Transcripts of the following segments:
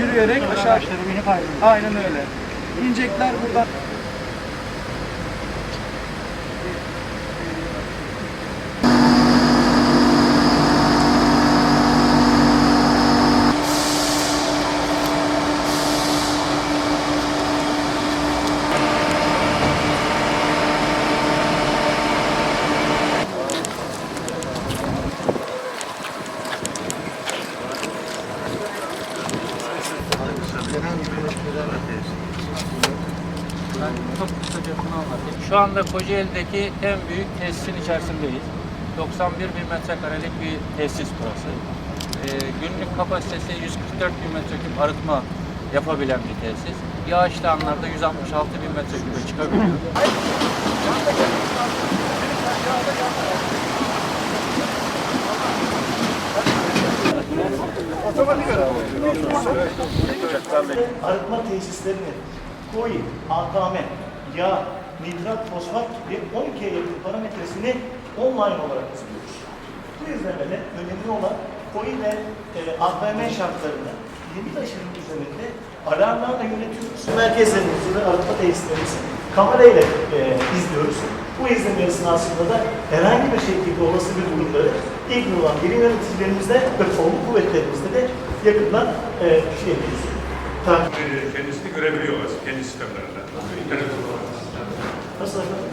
Yürüyerek aşağı Aynen öyle. İnecekler buradan. Şu anda Kocaeli'deki en büyük tesisin içerisindeyiz. 91 bin metrekarelik bir tesis burası. Ee, günlük kapasitesi 144 bin metreküp arıtma yapabilen bir tesis. Yağışlı anlarda 166 bin metreküpe çıkabiliyor. arıtma tesislerinin koyu, AKM, yağ, nitrat, fosfat gibi 12'ye yakın parametresini online olarak izliyoruz. Bu izlemede önemli olan koyu ve e, AKM şartlarını yeni taşının üzerinde alarmlarla yönetiyoruz. Merkezlerimizi ve arıtma tesislerimizi kamerayla e, izliyoruz. Bu izleme esnasında da herhangi bir şekilde olası bir durumları ilgili olan birim yöneticilerimizle ve kolluk kuvvetlerimizle de yakından e, şey yapıyoruz. Takip e, kendisini görebiliyorlar kendi sistemlerinden. İnternet olarak. Nasıl efendim?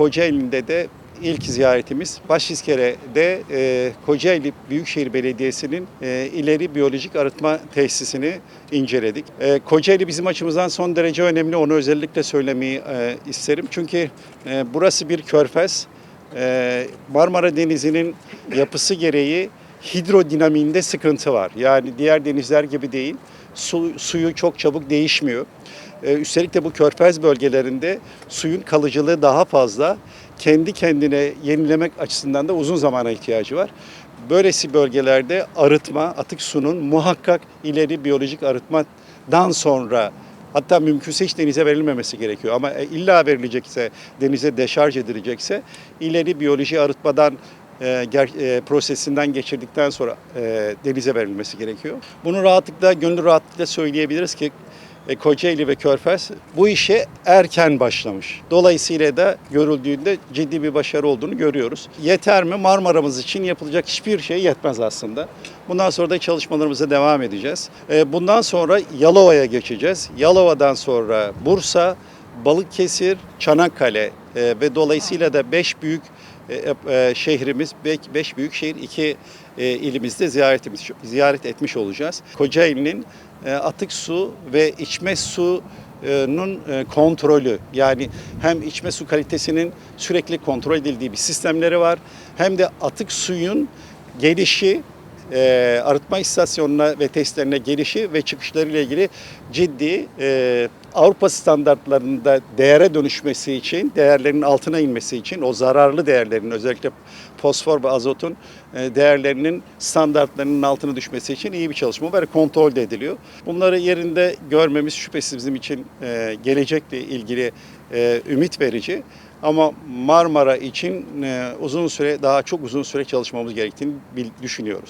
Kocaeli'nde de ilk ziyaretimiz Başiskere'de e, Kocaeli Büyükşehir Belediyesi'nin e, ileri biyolojik arıtma tesisini inceledik. E, Kocaeli bizim açımızdan son derece önemli. Onu özellikle söylemeyi e, isterim. Çünkü e, burası bir körfez. E, Marmara Denizi'nin yapısı gereği hidrodinamiğinde sıkıntı var. Yani diğer denizler gibi değil. Su, suyu çok çabuk değişmiyor. Ee, Üstelik de bu körfez bölgelerinde suyun kalıcılığı daha fazla. Kendi kendine yenilemek açısından da uzun zamana ihtiyacı var. Böylesi bölgelerde arıtma, atık sunun muhakkak ileri biyolojik arıtmadan sonra hatta mümkünse hiç denize verilmemesi gerekiyor. Ama e, illa verilecekse, denize deşarj edilecekse ileri biyoloji arıtmadan e, ger- e, prosesinden geçirdikten sonra e, denize verilmesi gerekiyor. Bunu rahatlıkla, gönül rahatlığıyla söyleyebiliriz ki e, Kocaeli ve Körfez bu işe erken başlamış. Dolayısıyla da görüldüğünde ciddi bir başarı olduğunu görüyoruz. Yeter mi? Marmara'mız için yapılacak hiçbir şey yetmez aslında. Bundan sonra da çalışmalarımıza devam edeceğiz. E, Bundan sonra Yalova'ya geçeceğiz. Yalova'dan sonra Bursa, Balıkesir, Çanakkale e, ve dolayısıyla da 5 büyük şehrimiz, 5 büyük şehir, 2 ilimizde ziyaretimiz, ziyaret etmiş olacağız. Kocaeli'nin e, atık su ve içme su nun e, kontrolü yani hem içme su kalitesinin sürekli kontrol edildiği bir sistemleri var hem de atık suyun gelişi e, arıtma istasyonuna ve testlerine gelişi ve çıkışlarıyla ilgili ciddi e, Avrupa standartlarında değere dönüşmesi için, değerlerin altına inmesi için o zararlı değerlerin özellikle fosfor ve azotun e, değerlerinin standartlarının altına düşmesi için iyi bir çalışma var. Kontrol de ediliyor. Bunları yerinde görmemiz şüphesiz bizim için e, gelecekle ilgili e, ümit verici. Ama Marmara için uzun süre daha çok uzun süre çalışmamız gerektiğini düşünüyoruz.